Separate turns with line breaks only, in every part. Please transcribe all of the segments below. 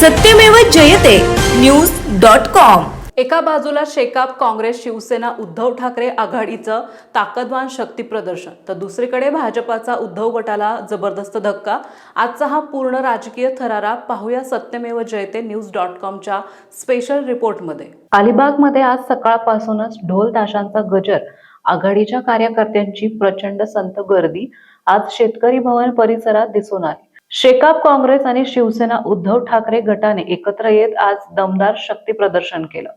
Satyamev Jayate. News dot com.
एका बाजूला शेकाप काँग्रेस शिवसेना उद्धव ठाकरे आघाडीचं ताकदवान शक्ती प्रदर्शन तर दुसरीकडे भाजपाचा उद्धव गटाला जबरदस्त धक्का. आजचा हा पूर्ण राजकीय थरारा पाहूया सत्यमेव जयते न्यूज डॉट कॉमच्या स्पेशल रिपोर्टमध्ये
अलिबागमध्ये आज सकाळपासूनच ढोल ताशांचा गजर आघाडीच्या कार्यकर्त्यांची प्रचंड संत गर्दी आज शेतकरी भवन परिसरात दिसून आली. शेकाप काँग्रेस आणि शिवसेना उद्धव ठाकरे गटाने एकत्र येत आज दमदार शक्ती प्रदर्शन केलं.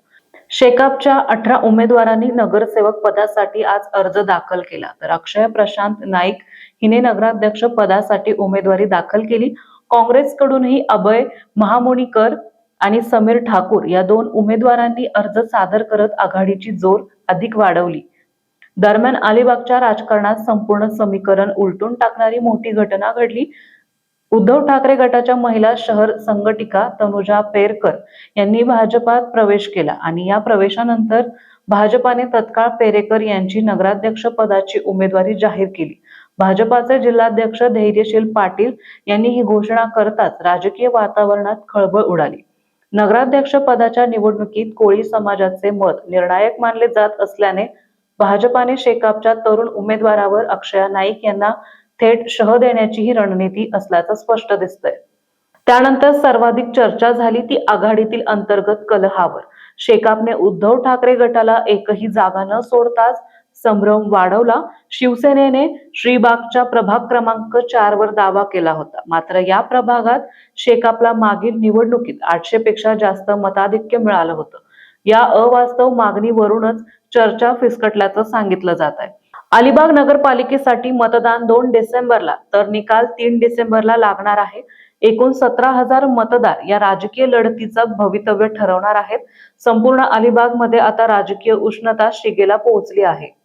शेकापच्या अठरा उमेदवारांनी नगरसेवक पदासाठी आज अर्ज दाखल केला. तर अक्षय प्रशांत नाईक हिने नगराध्यक्ष पदासाठी उमेदवारी दाखल केली. काँग्रेसकडूनही अभय महामुनीकर आणि समीर ठाकूर या दोन उमेदवारांनी अर्ज सादर करत आघाडीची जोर अधिक वाढवली. दरम्यान अलिबागच्या राजकारणात संपूर्ण समीकरण उलटून टाकणारी मोठी घटना घडली. उद्धव ठाकरे गटाच्या महिला शहर संघटिका तनुजा पेरकर यांनी भाजपात प्रवेश केला आणि या प्रवेशानंतर भाजपाने तत्काळ पेरेकर यांची नगराध्यक्ष पदाची उमेदवारी जाहीर केली. भाजपाचे जिल्हाध्यक्ष धैर्यशील पाटील यांनी ही घोषणा करताच राजकीय वातावरणात खळबळ उडाली. नगराध्यक्ष पदाच्या निवडणुकीत कोळी समाजाचे मत निर्णायक मानले जात असल्याने भाजपाने शेकापच्या तरुण उमेदवारावर अक्षया नाईक यांना थेट शह देण्याची ही रणनीती असल्याचं स्पष्ट दिसतंय. त्यानंतर सर्वाधिक चर्चा झाली ती आघाडीतील अंतर्गत कलहावर. शेकापने उद्धव ठाकरे गटाला एकही जागा न सोडताच संभ्रम वाढवला. शिवसेनेने श्रीबागच्या प्रभाग क्रमांक चार वर दावा केला होता. मात्र या प्रभागात शेकापला मागील निवडणुकीत आठशे पेक्षा जास्त मताधिक्य मिळालं होतं. या अवास्तव मागणीवरूनच चर्चा फिसकटल्याचं सांगितलं जात आहे अलिबाग नगरपालिकेसाठी मतदान दोन डिसेंबरला तर निकाल तीन डिसेंबरला लागणार आहे. एकूण सतरा हजार मतदार या राजकीय लढतीचं भवितव्य ठरवणार आहेत. संपूर्ण अलिबागमध्ये आता राजकीय उष्णता शिगेला पोहोचली आहे.